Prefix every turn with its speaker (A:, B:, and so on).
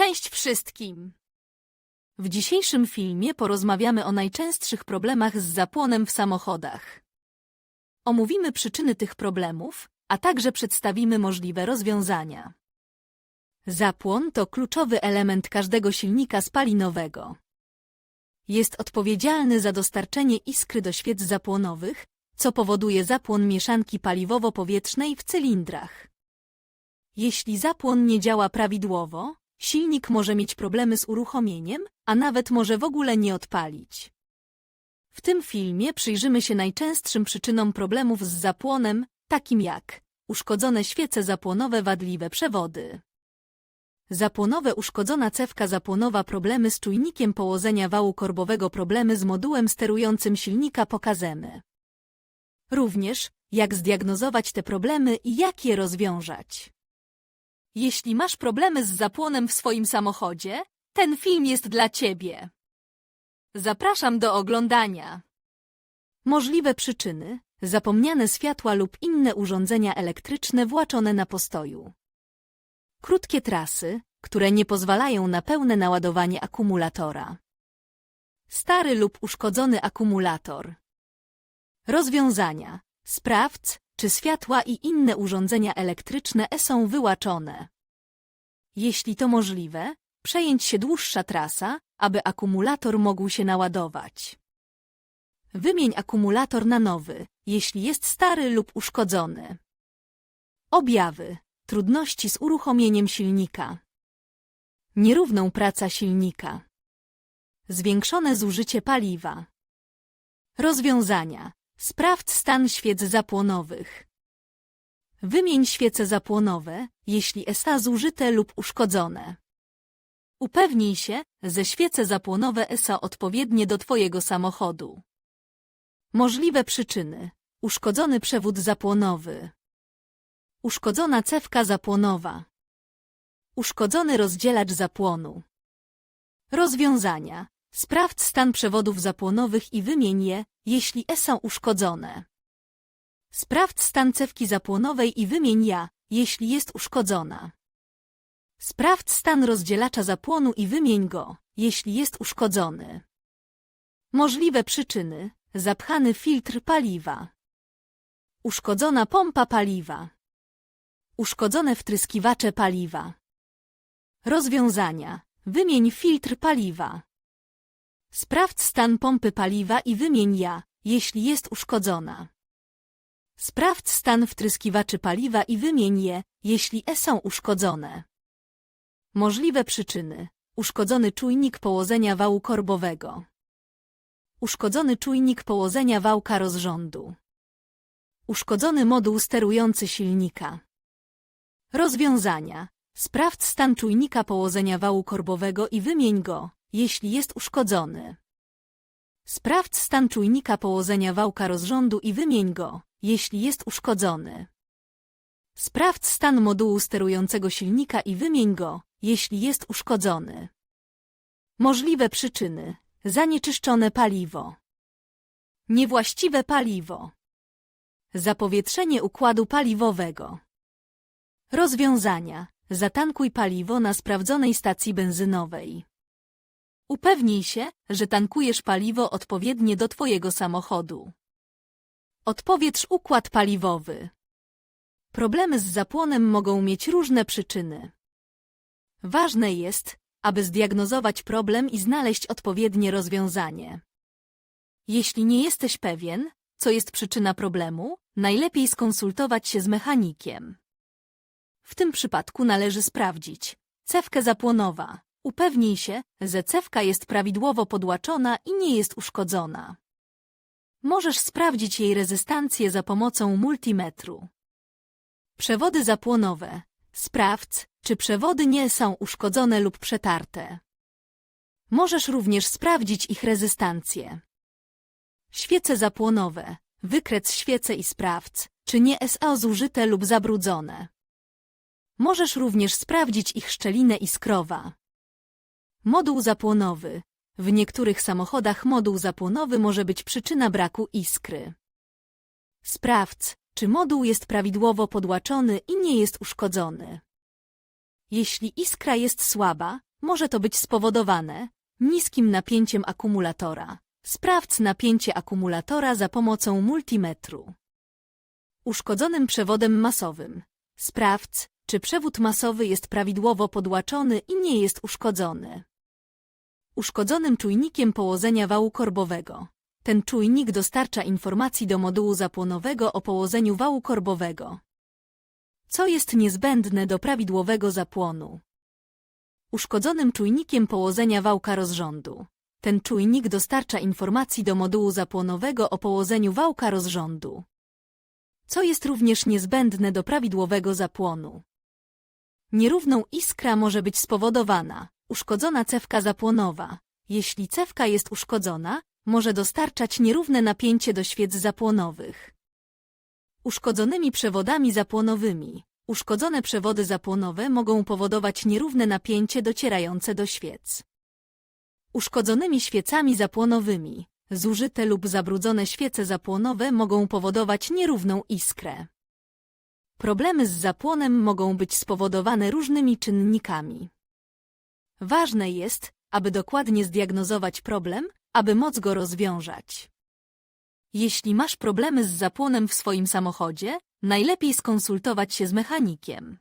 A: Cześć wszystkim! W dzisiejszym filmie porozmawiamy o najczęstszych problemach z zapłonem w samochodach. Omówimy przyczyny tych problemów, a także przedstawimy możliwe rozwiązania. Zapłon to kluczowy element każdego silnika spalinowego. Jest odpowiedzialny za dostarczenie iskry do świec zapłonowych, co powoduje zapłon mieszanki paliwowo-powietrznej w cylindrach. Jeśli zapłon nie działa prawidłowo, silnik może mieć problemy z uruchomieniem, a nawet może w ogóle nie odpalić. W tym filmie przyjrzymy się najczęstszym przyczynom problemów z zapłonem, takim jak uszkodzone świece zapłonowe, wadliwe przewody. Zapłonowe uszkodzona cewka zapłonowa problemy z czujnikiem położenia wału korbowego problemy z modułem sterującym silnika pokażemy. Również, jak zdiagnozować te problemy i jak je rozwiązać. Jeśli masz problemy z zapłonem w swoim samochodzie, ten film jest dla Ciebie. Zapraszam do oglądania. Możliwe przyczyny, zapomniane światła lub inne urządzenia elektryczne właczone na postoju. Krótkie trasy, które nie pozwalają na pełne naładowanie akumulatora. Stary lub uszkodzony akumulator. Rozwiązania. Sprawdź, czy światła i inne urządzenia elektryczne są wyłaczone. Jeśli to możliwe, przejęć się dłuższa trasa, aby akumulator mógł się naładować. Wymień akumulator na nowy, jeśli jest stary lub uszkodzony. Objawy. Trudności z uruchomieniem silnika. Nierówną praca silnika. Zwiększone zużycie paliwa. Rozwiązania. Sprawdź stan świec zapłonowych. Wymień świece zapłonowe, jeśli SA zużyte lub uszkodzone. Upewnij się, że świece zapłonowe są odpowiednie do Twojego samochodu. Możliwe przyczyny. Uszkodzony przewód zapłonowy. Uszkodzona cewka zapłonowa. Uszkodzony rozdzielacz zapłonu. Rozwiązania. Sprawdź stan przewodów zapłonowych i wymień je, jeśli e są uszkodzone. Sprawdź stan cewki zapłonowej i wymień ja, jeśli jest uszkodzona. Sprawdź stan rozdzielacza zapłonu i wymień go, jeśli jest uszkodzony. Możliwe przyczyny. Zapchany filtr paliwa. Uszkodzona pompa paliwa. Uszkodzone wtryskiwacze paliwa. Rozwiązania. Wymień filtr paliwa. Sprawdź stan pompy paliwa i wymień ja, jeśli jest uszkodzona. Sprawdź stan wtryskiwaczy paliwa i wymień je, jeśli e są uszkodzone. Możliwe przyczyny. Uszkodzony czujnik położenia wału korbowego. Uszkodzony czujnik położenia wałka rozrządu. Uszkodzony moduł sterujący silnika. Rozwiązania. Sprawdź stan czujnika położenia wału korbowego i wymień go, jeśli jest uszkodzony. Sprawdź stan czujnika położenia wałka rozrządu i wymień go, jeśli jest uszkodzony. Sprawdź stan modułu sterującego silnika i wymień go, jeśli jest uszkodzony. Możliwe przyczyny. Zanieczyszczone paliwo. Niewłaściwe paliwo. Zapowietrzenie układu paliwowego. Rozwiązania. Zatankuj paliwo na sprawdzonej stacji benzynowej. Upewnij się, że tankujesz paliwo odpowiednie do Twojego samochodu. Odpowietrz układ paliwowy. Problemy z zapłonem mogą mieć różne przyczyny. Ważne jest, aby zdiagnozować problem i znaleźć odpowiednie rozwiązanie. Jeśli nie jesteś pewien, co jest przyczyna problemu, najlepiej skonsultować się z mechanikiem. W tym przypadku należy sprawdzić cewkę zapłonowa. Upewnij się, że cewka jest prawidłowo podłaczona i nie jest uszkodzona. Możesz sprawdzić jej rezystancję za pomocą multimetru. Przewody zapłonowe. Sprawdź, czy przewody nie są uszkodzone lub przetarte. Możesz również sprawdzić ich rezystancję. Świece zapłonowe. Wykrec świece i sprawdź, czy nie są zużyte lub zabrudzone. Możesz również sprawdzić ich szczelinę iskrowa. Moduł zapłonowy. W niektórych samochodach moduł zapłonowy może być przyczyna braku iskry. Sprawdź, czy moduł jest prawidłowo podłaczony i nie jest uszkodzony. Jeśli iskra jest słaba, może to być spowodowane niskim napięciem akumulatora. Sprawdź napięcie akumulatora za pomocą multimetru. Uszkodzonym przewodem masowym. Sprawdź, czy przewód masowy jest prawidłowo podłaczony i nie jest uszkodzony. Uszkodzonym czujnikiem położenia wału korbowego. Ten czujnik dostarcza informacji do modułu zapłonowego o położeniu wału korbowego. Co jest niezbędne do prawidłowego zapłonu? Uszkodzonym czujnikiem położenia wałka rozrządu. Ten czujnik dostarcza informacji do modułu zapłonowego o położeniu wałka rozrządu. Co jest również niezbędne do prawidłowego zapłonu? Nierówną iskra może być spowodowana uszkodzona cewka zapłonowa. Jeśli cewka jest uszkodzona, może dostarczać nierówne napięcie do świec zapłonowych. Uszkodzonymi przewodami zapłonowymi. Uszkodzone przewody zapłonowe mogą powodować nierówne napięcie docierające do świec. Uszkodzonymi świecami zapłonowymi. Zużyte lub zabrudzone świece zapłonowe mogą powodować nierówną iskrę. Problemy z zapłonem mogą być spowodowane różnymi czynnikami. Ważne jest, aby dokładnie zdiagnozować problem, aby móc go rozwiązać. Jeśli masz problemy z zapłonem w swoim samochodzie, najlepiej skonsultować się z mechanikiem.